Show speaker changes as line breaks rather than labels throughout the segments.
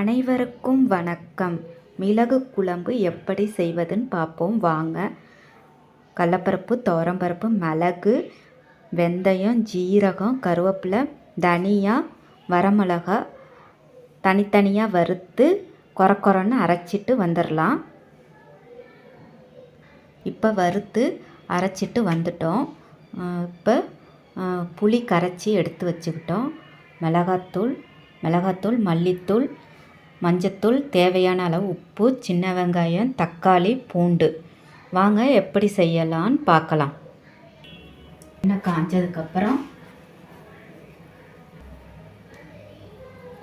அனைவருக்கும் வணக்கம். மிளகு குழம்பு எப்படி செய்வதுன்னு பார்ப்போம். வாங்க. கடலப்பருப்பு துவரம்பருப்பு மிளகு வெந்தயம் ஜீரகம் கருவேப்பிலை தனியா வரமிளகா தனித்தனியாக வறுத்து கொர கொரன்னு அரைச்சிட்டு வந்துடலாம். இப்போ வறுத்து அரைச்சிட்டு வந்துட்டோம். இப்போ புளி கரைச்சி எடுத்து வச்சுக்கிட்டோம். மிளகாத்தூள் மிளகாத்தூள் மல்லித்தூள் மஞ்சத்தூள் தேவையான அளவு உப்பு சின்ன வெங்காயம் தக்காளி பூண்டு. வாங்க எப்படி செய்யலான்னு பார்க்கலாம். எண்ணெய் காஞ்சதுக்கப்புறம்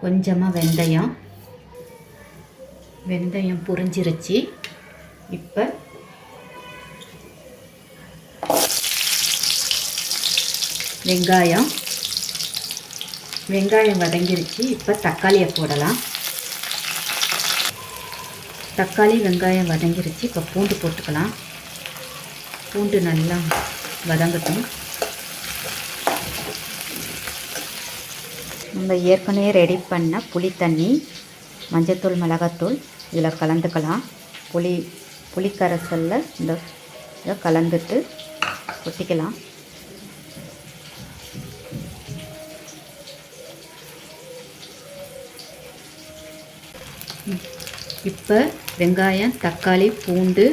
கொஞ்சமாக வெந்தயம். வெந்தயம் புரிஞ்சிருச்சு. இப்போ வெங்காயம். வெங்காயம் வதங்கிருச்சு. இப்போ தக்காளியை போடலாம். தக்காளி வெங்காயம் வதங்கிருச்சு. இப்போ பூண்டு போட்டுக்கலாம். பூண்டு நல்லா வதங்கட்டும். நம்ம ஏற்கனவே ரெடி பண்ண புளி தண்ணி மஞ்சத்தூள் மிளகாத்தூள் இதில் கலந்துக்கலாம். புளி புளிக்கரைசலில் இந்த இதை கலந்துட்டு கொட்டிக்கலாம். இப்போ வெங்காயம் தக்காளி பூண்டு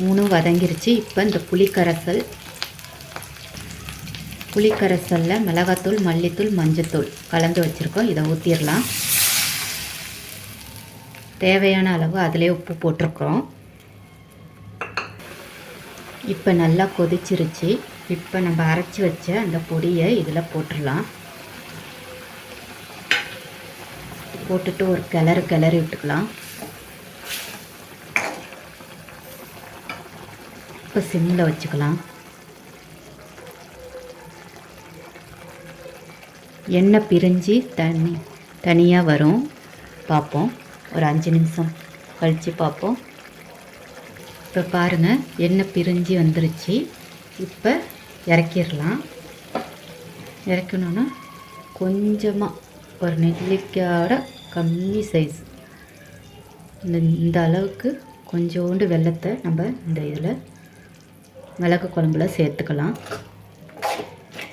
மூணும் வதங்கிருச்சு. இப்போ இந்த புளிக்கரைசல். புளிக்கரைசலில் மிளகாத்தூள் மல்லித்தூள் மஞ்சத்தூள் கலந்து வச்சுருக்கோம். இதை ஊற்றிடலாம் தேவையான அளவு அதிலே உப்பு போட்டிருக்கிறோம். இப்போ நல்லா கொதிச்சிருச்சு. இப்போ நம்ம அரைச்சி வச்ச அந்த பொடியை இதில் போட்டுடலாம். போட்டுட்டு ஒரு கிளறு கிளறி விட்டுக்கலாம். இப்போ சிம்மில் வச்சுக்கலாம். எண்ணெய் பிரிஞ்சு தண்ணி தனியாக வரும். பார்ப்போம். ஒரு அஞ்சு நிமிஷம் கழித்து பார்ப்போம். இப்போ பாருங்கள் எண்ணெய் பிரிஞ்சு வந்துருச்சு. இப்போ இறக்கிடலாம். இறக்கணுன்னா கொஞ்சமாக ஒரு நெல்லிக்காயோட கம்மி சைஸ் இந்த இந்த அளவுக்கு கொஞ்சோண்டு வெள்ளத்தை நம்ம இந்த இதில் மிளகு குழம்புல சேர்த்துக்கலாம்.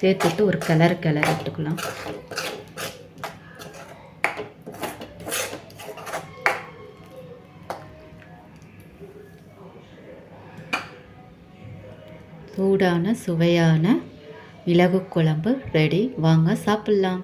சேர்த்துட்டு ஒரு கிளறு கிளறி விட்டுக்கலாம் சூடான சுவையான மிளகு குழம்பு ரெடி வாங்க சாப்பிட்லாம்.